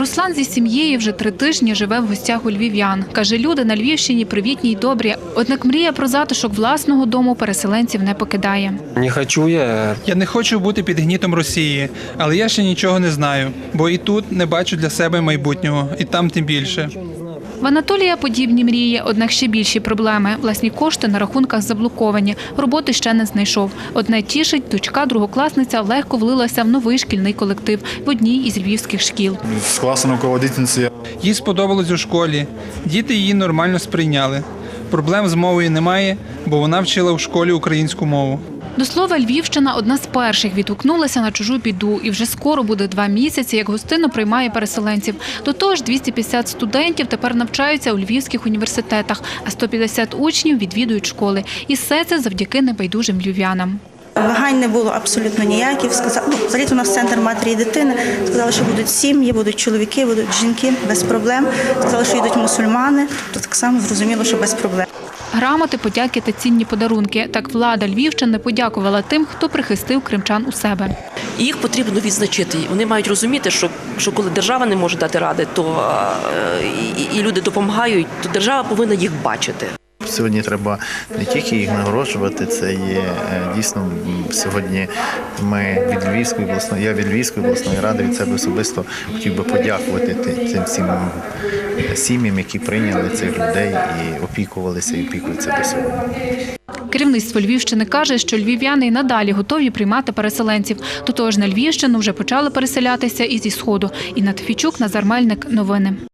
Руслан зі сім'єю вже три тижні живе в гостях у львів'ян. Каже, люди на Львівщині привітні й добрі. Однак мрія про затишок власного дому переселенців не покидає. Не хочу я. Я не хочу бути під гнітом Росії, але я ще нічого не знаю, бо і тут не бачу для себе майбутнього, і там тим більше. В Анатолія подібні мрії, однак ще більші проблеми. Власні кошти на рахунках заблоковані. Роботи ще не знайшов. Одне тішить, дочка другокласниця легко влилася в новий шкільний колектив в одній із львівських шкіл. з класом руководительниці Їй сподобалось у школі. Діти її нормально сприйняли. Проблем з мовою немає, бо вона вчила в школі українську мову. До слова, Львівщина одна з перших відгукнулася на чужу біду, і вже скоро буде два місяці, як гостинно приймає переселенців. До того ж, 250 студентів тепер навчаються у львівських університетах, а 150 учнів відвідують школи. І все це завдяки небайдужим львів'янам. Вагань не було абсолютно ніяких. Сказали, ну, взагалі у нас центр матері і дитини. Сказали, що будуть сім'ї, будуть чоловіки, будуть жінки без проблем. Сказали, що йдуть мусульмани, то так само зрозуміло, що без проблем. Грамоти, подяки та цінні подарунки. Так влада Львівщини подякувала тим, хто прихистив кримчан у себе. Їх потрібно відзначити. Вони мають розуміти, що, що коли держава не може дати ради, то е, і, і люди допомагають, то держава повинна їх бачити. Сьогодні треба не тільки їх нагороджувати, це є е, дійсно сьогодні. Ми від Львівської обласної, я від Львівської обласної ради від себе особисто хотів би подякувати ти- цим всім е, сім'ям, які прийняли цих людей і опікувалися і опікуються до сьогодні. Керівництво Львівщини каже, що львів'яни й надалі готові приймати переселенців. До того ж, на Львівщину вже почали переселятися і зі сходу. Інна Тфічук, Назар Мельник. Новини.